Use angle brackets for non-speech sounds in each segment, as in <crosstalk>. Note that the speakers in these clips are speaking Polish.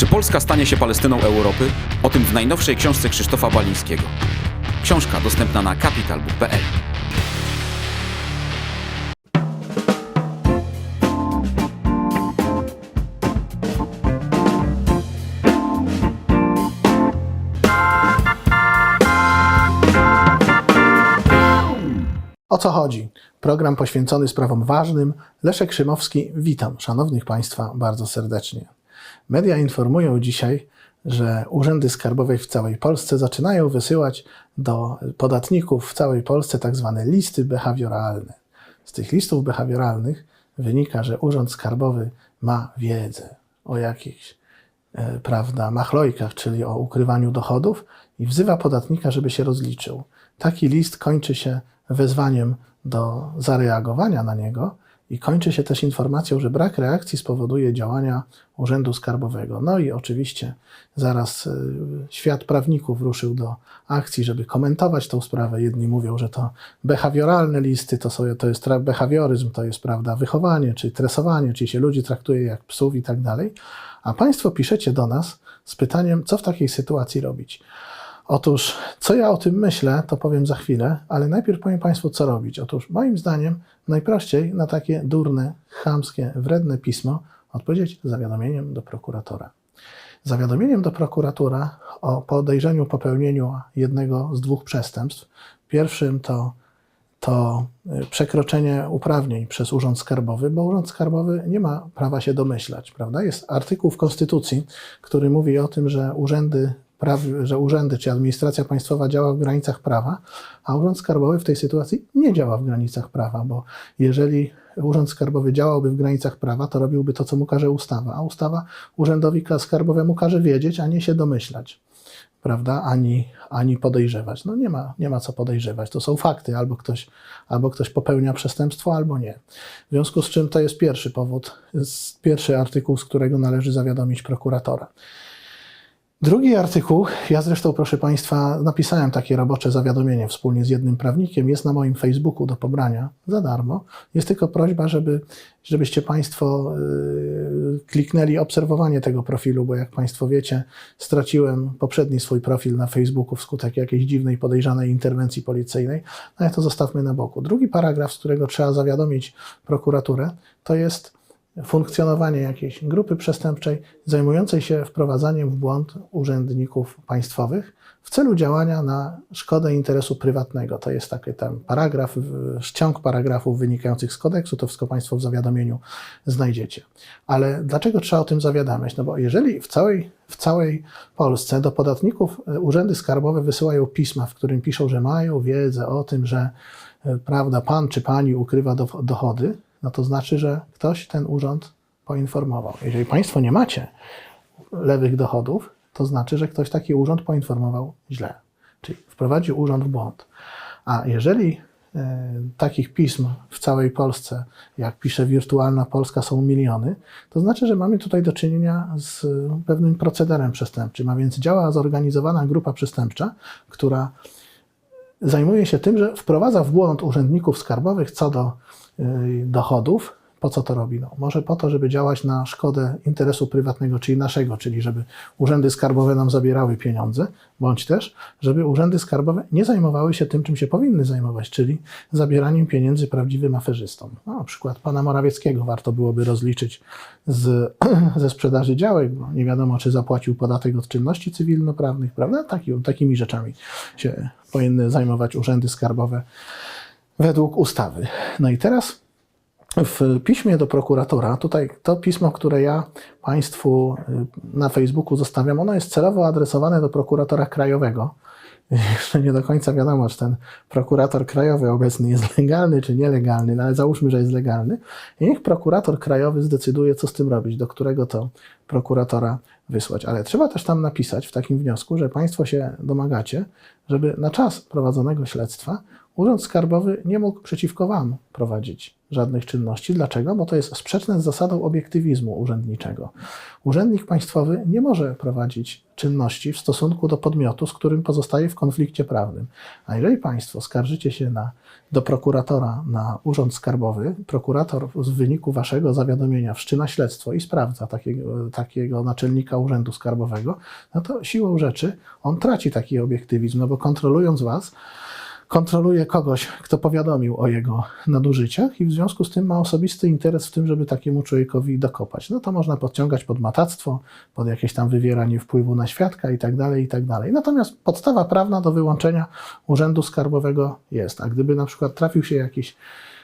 Czy Polska stanie się Palestyną Europy? O tym w najnowszej książce Krzysztofa Balińskiego. Książka dostępna na capitalbook.pl. O co chodzi? Program poświęcony sprawom ważnym. Leszek Szymowski, witam szanownych Państwa bardzo serdecznie. Media informują dzisiaj, że urzędy skarbowe w całej Polsce zaczynają wysyłać do podatników w całej Polsce tak zwane listy behawioralne. Z tych listów behawioralnych wynika, że Urząd Skarbowy ma wiedzę o jakichś e, prawda, machlojkach, czyli o ukrywaniu dochodów i wzywa podatnika, żeby się rozliczył. Taki list kończy się wezwaniem do zareagowania na niego i kończy się też informacją, że brak reakcji spowoduje działania Urzędu Skarbowego. No i oczywiście zaraz y, świat prawników ruszył do akcji, żeby komentować tą sprawę. Jedni mówią, że to behawioralne listy, to, są, to jest behawioryzm, to jest prawda, wychowanie, czy tresowanie, czy się ludzi traktuje jak psów i tak dalej. A Państwo piszecie do nas z pytaniem, co w takiej sytuacji robić. Otóż, co ja o tym myślę, to powiem za chwilę, ale najpierw powiem Państwu, co robić. Otóż, moim zdaniem, najprościej na takie durne, chamskie, wredne pismo odpowiedzieć zawiadomieniem do prokuratora. Zawiadomieniem do prokuratora o podejrzeniu popełnieniu jednego z dwóch przestępstw. Pierwszym to, to y, przekroczenie uprawnień przez Urząd Skarbowy, bo Urząd Skarbowy nie ma prawa się domyślać, prawda? Jest artykuł w Konstytucji, który mówi o tym, że urzędy że urzędy czy administracja państwowa działa w granicach prawa, a Urząd Skarbowy w tej sytuacji nie działa w granicach prawa, bo jeżeli Urząd Skarbowy działałby w granicach prawa, to robiłby to, co mu każe ustawa, a ustawa urzędowi skarbowemu każe wiedzieć, a nie się domyślać, prawda, ani, ani podejrzewać. No nie ma, nie ma co podejrzewać, to są fakty, albo ktoś, albo ktoś popełnia przestępstwo, albo nie. W związku z czym to jest pierwszy powód, pierwszy artykuł, z którego należy zawiadomić prokuratora. Drugi artykuł, ja zresztą, proszę Państwa, napisałem takie robocze zawiadomienie wspólnie z jednym prawnikiem, jest na moim Facebooku do pobrania za darmo. Jest tylko prośba, żeby, żebyście Państwo yy, kliknęli obserwowanie tego profilu, bo jak Państwo wiecie, straciłem poprzedni swój profil na Facebooku wskutek jakiejś dziwnej, podejrzanej interwencji policyjnej, no ale to zostawmy na boku. Drugi paragraf, z którego trzeba zawiadomić prokuraturę, to jest funkcjonowanie jakiejś grupy przestępczej zajmującej się wprowadzaniem w błąd urzędników państwowych w celu działania na szkodę interesu prywatnego. To jest taki tam paragraf, w- ciąg paragrafów wynikających z kodeksu, to wszystko Państwo w zawiadomieniu znajdziecie. Ale dlaczego trzeba o tym zawiadamiać? No bo jeżeli w całej, w całej Polsce do podatników e, urzędy skarbowe wysyłają pisma, w którym piszą, że mają wiedzę o tym, że e, prawda, pan czy pani ukrywa do, dochody, no to znaczy, że ktoś ten urząd poinformował. Jeżeli Państwo nie macie lewych dochodów, to znaczy, że ktoś taki urząd poinformował źle, czyli wprowadził urząd w błąd. A jeżeli e, takich pism w całej Polsce, jak pisze Wirtualna Polska, są miliony, to znaczy, że mamy tutaj do czynienia z pewnym procederem przestępczym, a więc działa zorganizowana grupa przestępcza, która zajmuje się tym, że wprowadza w błąd urzędników skarbowych co do y, dochodów. Po co to robi? No, może po to, żeby działać na szkodę interesu prywatnego, czyli naszego, czyli żeby urzędy skarbowe nam zabierały pieniądze, bądź też, żeby urzędy skarbowe nie zajmowały się tym, czym się powinny zajmować, czyli zabieraniem pieniędzy prawdziwym aferzystom. No, na przykład pana Morawieckiego warto byłoby rozliczyć z, <clears throat> ze sprzedaży działek, bo nie wiadomo, czy zapłacił podatek od czynności cywilnoprawnych, prawda? Taki, takimi rzeczami się powinny zajmować urzędy skarbowe według ustawy. No i teraz w piśmie do prokuratora, tutaj to pismo, które ja Państwu y, na Facebooku zostawiam, ono jest celowo adresowane do prokuratora krajowego. Jeszcze nie do końca wiadomo, czy ten prokurator krajowy obecny jest legalny, czy nielegalny, no ale załóżmy, że jest legalny. I niech prokurator krajowy zdecyduje, co z tym robić, do którego to prokuratora wysłać. Ale trzeba też tam napisać w takim wniosku, że Państwo się domagacie, żeby na czas prowadzonego śledztwa Urząd Skarbowy nie mógł przeciwko Wam prowadzić żadnych czynności. Dlaczego? Bo to jest sprzeczne z zasadą obiektywizmu urzędniczego. Urzędnik państwowy nie może prowadzić czynności w stosunku do podmiotu, z którym pozostaje w konflikcie prawnym. A jeżeli Państwo skarżycie się na, do prokuratora na Urząd Skarbowy, prokurator w wyniku Waszego zawiadomienia wszczyna śledztwo i sprawdza takiego, takiego naczelnika Urzędu Skarbowego, no to siłą rzeczy on traci taki obiektywizm, no bo kontrolując Was, kontroluje kogoś, kto powiadomił o jego nadużyciach i w związku z tym ma osobisty interes w tym, żeby takiemu człowiekowi dokopać. No to można podciągać pod matactwo, pod jakieś tam wywieranie wpływu na świadka i tak dalej, i tak dalej. Natomiast podstawa prawna do wyłączenia Urzędu Skarbowego jest. A gdyby na przykład trafił się jakiś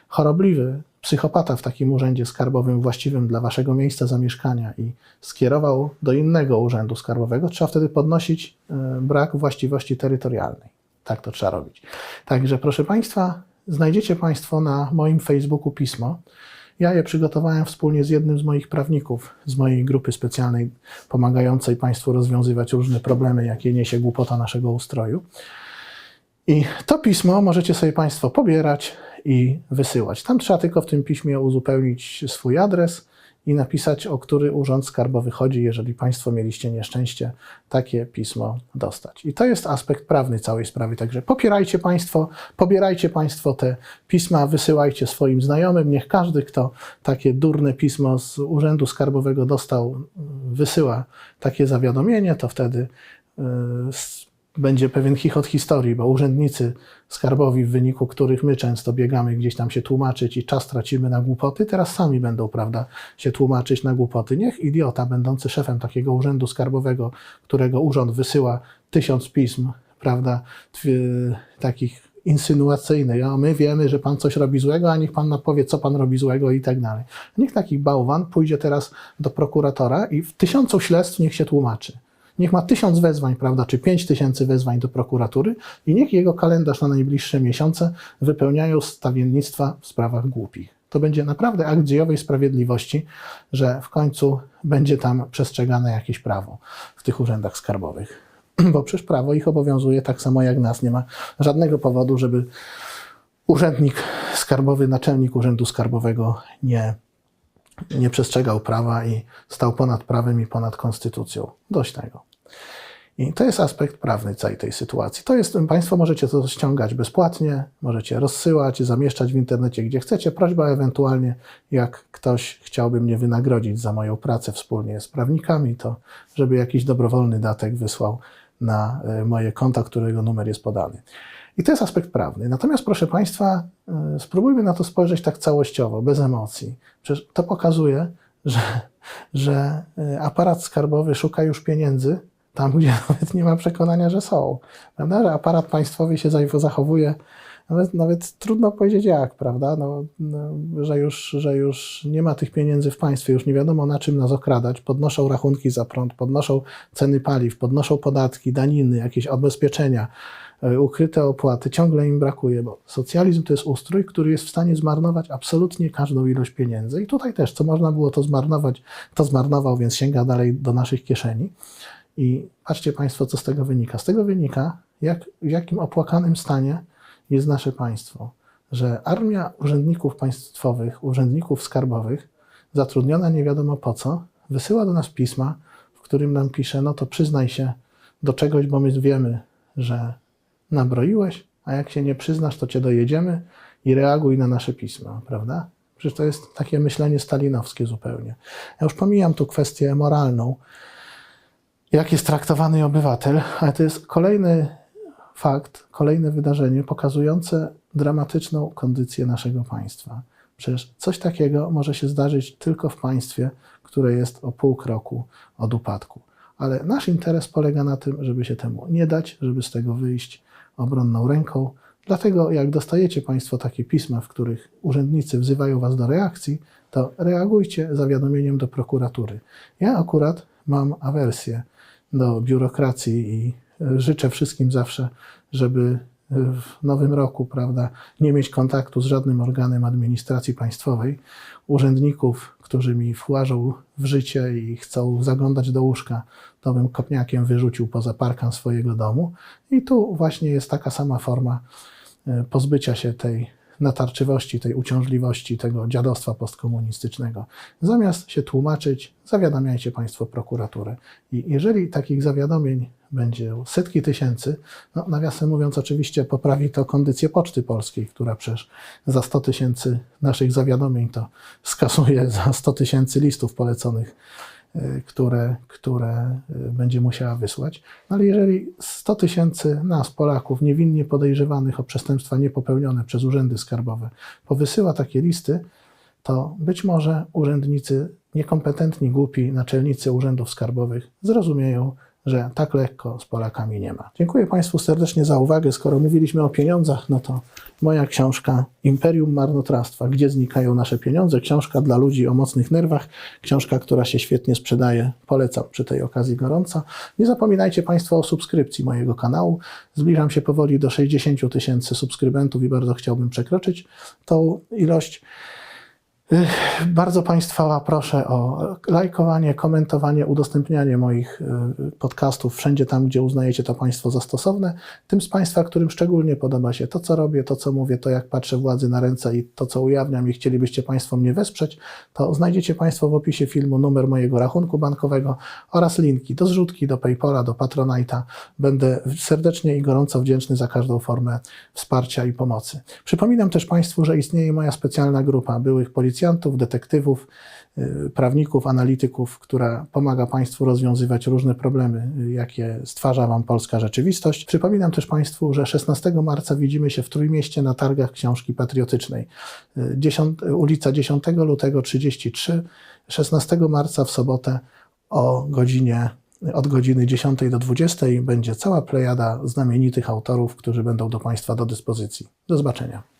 chorobliwy psychopata w takim urzędzie skarbowym właściwym dla waszego miejsca zamieszkania i skierował do innego urzędu skarbowego, trzeba wtedy podnosić e, brak właściwości terytorialnej. Tak to trzeba robić. Także proszę Państwa, znajdziecie Państwo na moim Facebooku pismo. Ja je przygotowałem wspólnie z jednym z moich prawników z mojej grupy specjalnej pomagającej Państwu rozwiązywać różne problemy, jakie niesie głupota naszego ustroju. I to pismo możecie sobie Państwo pobierać i wysyłać. Tam trzeba tylko w tym piśmie uzupełnić swój adres i napisać, o który urząd skarbowy chodzi, jeżeli Państwo mieliście nieszczęście takie pismo dostać. I to jest aspekt prawny całej sprawy. Także popierajcie Państwo, pobierajcie Państwo te pisma, wysyłajcie swoim znajomym. Niech każdy, kto takie durne pismo z Urzędu Skarbowego dostał, wysyła takie zawiadomienie, to wtedy yy, będzie pewien chichot historii, bo urzędnicy skarbowi, w wyniku których my często biegamy gdzieś tam się tłumaczyć i czas tracimy na głupoty, teraz sami będą, prawda, się tłumaczyć na głupoty. Niech idiota, będący szefem takiego urzędu skarbowego, którego urząd wysyła tysiąc pism, prawda, takich insynuacyjnych, a my wiemy, że pan coś robi złego, a niech pan nam powie, co pan robi złego i tak dalej. Niech taki bałwan pójdzie teraz do prokuratora i w tysiącu śledztw niech się tłumaczy. Niech ma tysiąc wezwań, prawda, czy pięć tysięcy wezwań do prokuratury i niech jego kalendarz na najbliższe miesiące wypełniają stawiennictwa w sprawach głupich. To będzie naprawdę akt dziejowej sprawiedliwości, że w końcu będzie tam przestrzegane jakieś prawo w tych urzędach skarbowych. <clears throat> Bo przecież prawo ich obowiązuje tak samo jak nas. Nie ma żadnego powodu, żeby urzędnik skarbowy, naczelnik urzędu skarbowego nie nie przestrzegał prawa i stał ponad prawem i ponad konstytucją. Dość tego. I to jest aspekt prawny całej tej sytuacji. To jest, Państwo możecie to ściągać bezpłatnie, możecie rozsyłać, zamieszczać w internecie gdzie chcecie. Prośba ewentualnie, jak ktoś chciałby mnie wynagrodzić za moją pracę wspólnie z prawnikami, to żeby jakiś dobrowolny datek wysłał na e, moje konto, którego numer jest podany. I to jest aspekt prawny. Natomiast, proszę Państwa, y, spróbujmy na to spojrzeć tak całościowo, bez emocji. Przecież to pokazuje, że, że y, aparat skarbowy szuka już pieniędzy tam, gdzie <laughs> nawet nie ma przekonania, że są. Prawda? Że aparat państwowy się za- zachowuje, nawet, nawet trudno powiedzieć jak, prawda? No, no, że, już, że już nie ma tych pieniędzy w państwie, już nie wiadomo na czym nas okradać. Podnoszą rachunki za prąd, podnoszą ceny paliw, podnoszą podatki, daniny, jakieś obezpieczenia e, ukryte opłaty, ciągle im brakuje, bo socjalizm to jest ustrój, który jest w stanie zmarnować absolutnie każdą ilość pieniędzy. I tutaj też, co można było to zmarnować, to zmarnował, więc sięga dalej do naszych kieszeni. I patrzcie Państwo, co z tego wynika. Z tego wynika, jak, w jakim opłakanym stanie jest nasze państwo, że armia urzędników państwowych, urzędników skarbowych, zatrudniona nie wiadomo po co, wysyła do nas pisma, w którym nam pisze, no to przyznaj się do czegoś, bo my wiemy, że nabroiłeś, a jak się nie przyznasz, to cię dojedziemy i reaguj na nasze pisma, prawda? Przecież to jest takie myślenie stalinowskie zupełnie. Ja już pomijam tu kwestię moralną, jak jest traktowany obywatel, ale to jest kolejny fakt, kolejne wydarzenie pokazujące dramatyczną kondycję naszego państwa. Przecież coś takiego może się zdarzyć tylko w państwie, które jest o pół kroku od upadku. Ale nasz interes polega na tym, żeby się temu nie dać, żeby z tego wyjść obronną ręką. Dlatego, jak dostajecie Państwo takie pisma, w których urzędnicy wzywają Was do reakcji, to reagujcie zawiadomieniem do prokuratury. Ja akurat mam awersję do biurokracji i życzę wszystkim zawsze, żeby w nowym roku, prawda, nie mieć kontaktu z żadnym organem administracji państwowej, urzędników, którzy mi włażą w życie i chcą zaglądać do łóżka, to bym kopniakiem wyrzucił poza parkan swojego domu. I tu właśnie jest taka sama forma e, pozbycia się tej natarczywości, tej uciążliwości, tego dziadostwa postkomunistycznego. Zamiast się tłumaczyć, zawiadamiajcie Państwo prokuraturę. I jeżeli takich zawiadomień będzie setki tysięcy, no nawiasem mówiąc, oczywiście poprawi to kondycję Poczty Polskiej, która przecież za 100 tysięcy naszych zawiadomień to skasuje za 100 tysięcy listów poleconych y, które, które y, będzie musiała wysłać. No ale jeżeli 100 tysięcy nas, Polaków, niewinnie podejrzewanych o przestępstwa niepopełnione przez urzędy skarbowe, powysyła takie listy, to być może urzędnicy niekompetentni, głupi, naczelnicy urzędów skarbowych zrozumieją, że tak lekko z Polakami nie ma. Dziękuję Państwu serdecznie za uwagę. Skoro mówiliśmy o pieniądzach, no to moja książka Imperium Marnotrawstwa. Gdzie znikają nasze pieniądze? Książka dla ludzi o mocnych nerwach. Książka, która się świetnie sprzedaje. Polecam przy tej okazji gorąco. Nie zapominajcie Państwo o subskrypcji mojego kanału. Zbliżam się powoli do 60 tysięcy subskrybentów i bardzo chciałbym przekroczyć tą ilość. Bardzo Państwa proszę o lajkowanie, komentowanie, udostępnianie moich y, podcastów wszędzie tam, gdzie uznajecie to Państwo za stosowne. Tym z Państwa, którym szczególnie podoba się to, co robię, to, co mówię, to, jak patrzę władzy na ręce i to, co ujawniam i chcielibyście Państwo mnie wesprzeć, to znajdziecie Państwo w opisie filmu numer mojego rachunku bankowego oraz linki do zrzutki, do Paypola, do Patronite'a. Będę serdecznie i gorąco wdzięczny za każdą formę wsparcia i pomocy. Przypominam też Państwu, że istnieje moja specjalna grupa byłych policjantów, detektywów, y, prawników, analityków, która pomaga Państwu rozwiązywać różne problemy, y, jakie stwarza Wam polska rzeczywistość. Przypominam też Państwu, że 16 marca widzimy się w Trójmieście na targach książki patriotycznej. Y, 10, ulica 10 lutego 33, 16 marca w sobotę o godzinie od godziny 10 do 20 będzie cała plejada znamienitych autorów, którzy będą do Państwa do dyspozycji. Do zobaczenia.